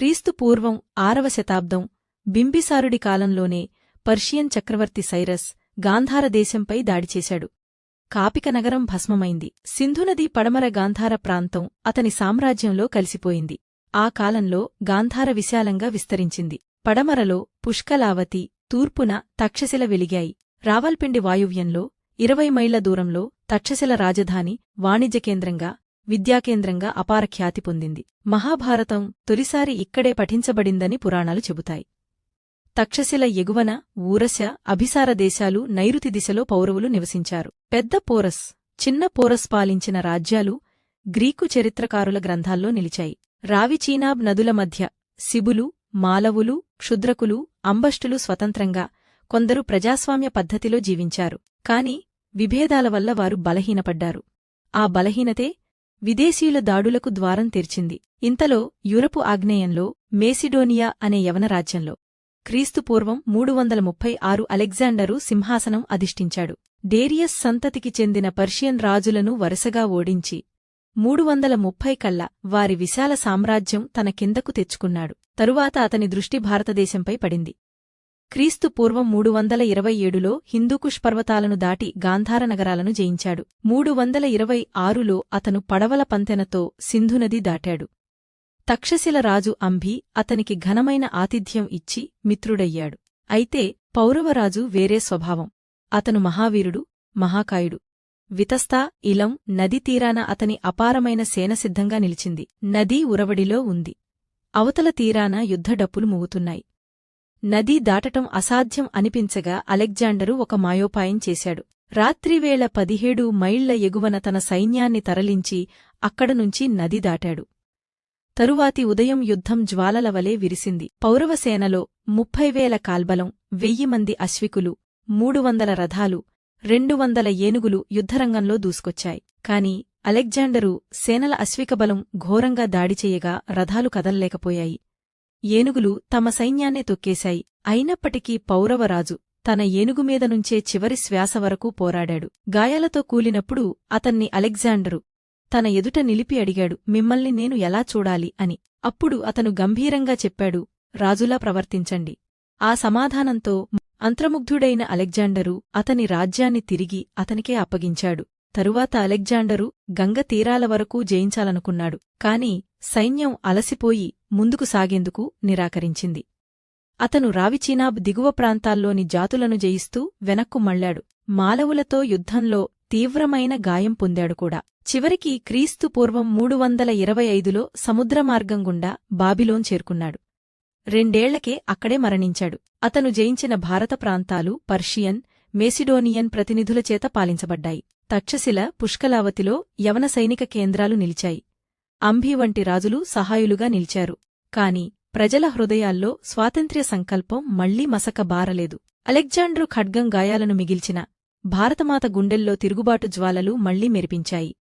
క్రీస్తు పూర్వం ఆరవ శతాబ్దం బింబిసారుడి కాలంలోనే పర్షియన్ చక్రవర్తి సైరస్ గాంధార దేశంపై దాడి చేశాడు. కాపిక నగరం భస్మమైంది. సింధునది పడమర గాంధార ప్రాంతం అతని సామ్రాజ్యంలో కలిసిపోయింది. ఆ కాలంలో గాంధార విశాలంగా విస్తరించింది. పడమరలో పుష్కలావతి తూర్పున తక్షశిల వెలిగాయి. రావల్పిండి వాయువ్యంలో ఇరవై మైళ్ళ దూరంలో తక్షశిల రాజధాని వాణిజ్య కేంద్రంగా విద్యాకేంద్రంగా అపార ఖ్యాతి పొందింది. మహాభారతం తొలిసారి ఇక్కడే పఠించబడిందని పురాణాలు చెబుతాయి. తక్షశిల ఎగువన ఊరశ అభిసార దేశాలు నైరుతి దిశలో పౌరవులు నివసించారు. పెద్ద పోరస్ చిన్న పోరస్ పాలించిన రాజ్యాలు గ్రీకు చరిత్రకారుల గ్రంథాల్లో నిలిచాయి. రావి చీనాబ్ నదుల మధ్య శిబులు మాలవులు క్షుద్రకులు అంబష్టులు స్వతంత్రంగా కొందరు ప్రజాస్వామ్య పద్ధతిలో జీవించారు. కాని విభేదాల వల్ల వారు బలహీనపడ్డారు. ఆ బలహీనతే విదేశీయుల దాడులకు ద్వారం తెరిచింది. ఇంతలో యూరపు ఆగ్నేయంలో మేసిడోనియా అనే యవన రాజ్యంలో క్రీస్తుపూర్వం మూడు వందల ముప్పై ఆరు అలెగ్జాండరు సింహాసనం అధిష్ఠించాడు. డేరియస్ సంతతికి చెందిన పర్షియన్ రాజులను వరుసగా ఓడించి మూడు వందల ముప్పై కల్లా వారి విశాల సామ్రాజ్యం తన కిందకు తెచ్చుకున్నాడు. తరువాత అతని దృష్టి భారతదేశంపై పడింది. క్రీస్తు పూర్వం మూడు వందల ఇరవై ఏడులో హిందూకుష్ పర్వతాలను దాటి గాంధార నగరాలను జయించాడు. మూడు వందల ఇరవై ఆరులో అతను పడవల పంతెనతో సింధునది దాటాడు. తక్షశిల రాజు అంభి అతనికి ఘనమైన ఆతిథ్యం ఇచ్చి మిత్రుడయ్యాడు. అయితే పౌరవరాజు వేరే స్వభావం. అతను మహావీరుడు మహాకాయుడు. వితస్తా ఇలం నది తీరాన అతని అపారమైన సేన సిద్ధంగా నిలిచింది. నదీ ఉరవడిలో ఉంది. అవతల తీరాన యుద్ధడప్పులు మూగుతున్నాయి. నదీ దాటటం అసాధ్యం అనిపించగా అలెగ్జాండరు ఒక మాయోపాయం చేశాడు. రాత్రివేళ పదిహేడు మైళ్ళ ఎగువన తన సైన్యాన్ని తరలించి అక్కడనుంచి నది దాటాడు. తరువాతి ఉదయం యుద్ధం జ్వాలల వలె విరిసింది. పౌరవసేనలో ముప్పై వేల కాల్బలం వెయ్యి మంది అశ్వికులు మూడు వందల రథాలు రెండు వందల ఏనుగులు యుద్ధరంగంలో దూసుకొచ్చాయి. కాని అలెగ్జాండరు సేనల అశ్వికబలం ఘోరంగా దాడి చెయ్యగా రథాలు కదల్లేకపోయాయి. ఏనుగులు తమ సైన్యాన్నే తొక్కేశాయి. అయినప్పటికీ పౌరవరాజు తన ఏనుగుమీద నుంచే చివరి శ్వాస వరకు పోరాడాడు. గాయాలతో కూలినప్పుడు అతన్ని అలెగ్జాండరు. తన ఎదుట నిలిపి అడిగాడు మిమ్మల్ని నేను ఎలా చూడాలి? అని. అప్పుడు అతను గంభీరంగా చెప్పాడు రాజులా ప్రవర్తించండి. ఆ సమాధానంతో అంత్రముగ్ధుడైన అలెగ్జాండరు అతని రాజ్యాన్ని తిరిగి అతనికే అప్పగించాడు. తరువాత అలెగ్జాండరు గంగ తీరాల వరకు జయించాలనుకున్నాడు. కాని సైన్యం అలసిపోయి ముందుకు సాగేందుకు నిరాకరించింది. అతను రావిచీనాబ్ దిగువ ప్రాంతాల్లోని జాతులను జయిస్తూ వెనక్కు మళ్ళాడు మాలవులతో యుద్ధంలో తీవ్రమైన గాయం పొందాడు కూడా. చివరికి క్రీస్తు పూర్వం మూడు వందల ఇరవై ఐదులో సముద్రమార్గం గుండా బాబిలోన్ చేరుకున్నాడు. రెండేళ్ళకే అక్కడే మరణించాడు. అతను జయించిన భారత ప్రాంతాలు పర్షియన్ మేసిడోనియన్ ప్రతినిధుల చేత పాలించబడ్డాయి. తక్షశిల పుష్కలావతిలో యవన సైనిక కేంద్రాలు నిలిచాయి. అంభి వంటి రాజులు సహాయులుగా నిలిచారు. కాని ప్రజల హృదయాల్లో స్వాతంత్ర్య సంకల్పం మళ్ళీ మసక బారలేదు. అలెగ్జాండ్రు ఖడ్గం గాయాలను మిగిల్చిన భారతమాత గుండెల్లో తిరుగుబాటు జ్వాలలు మళ్ళీ మెరిపించాయి.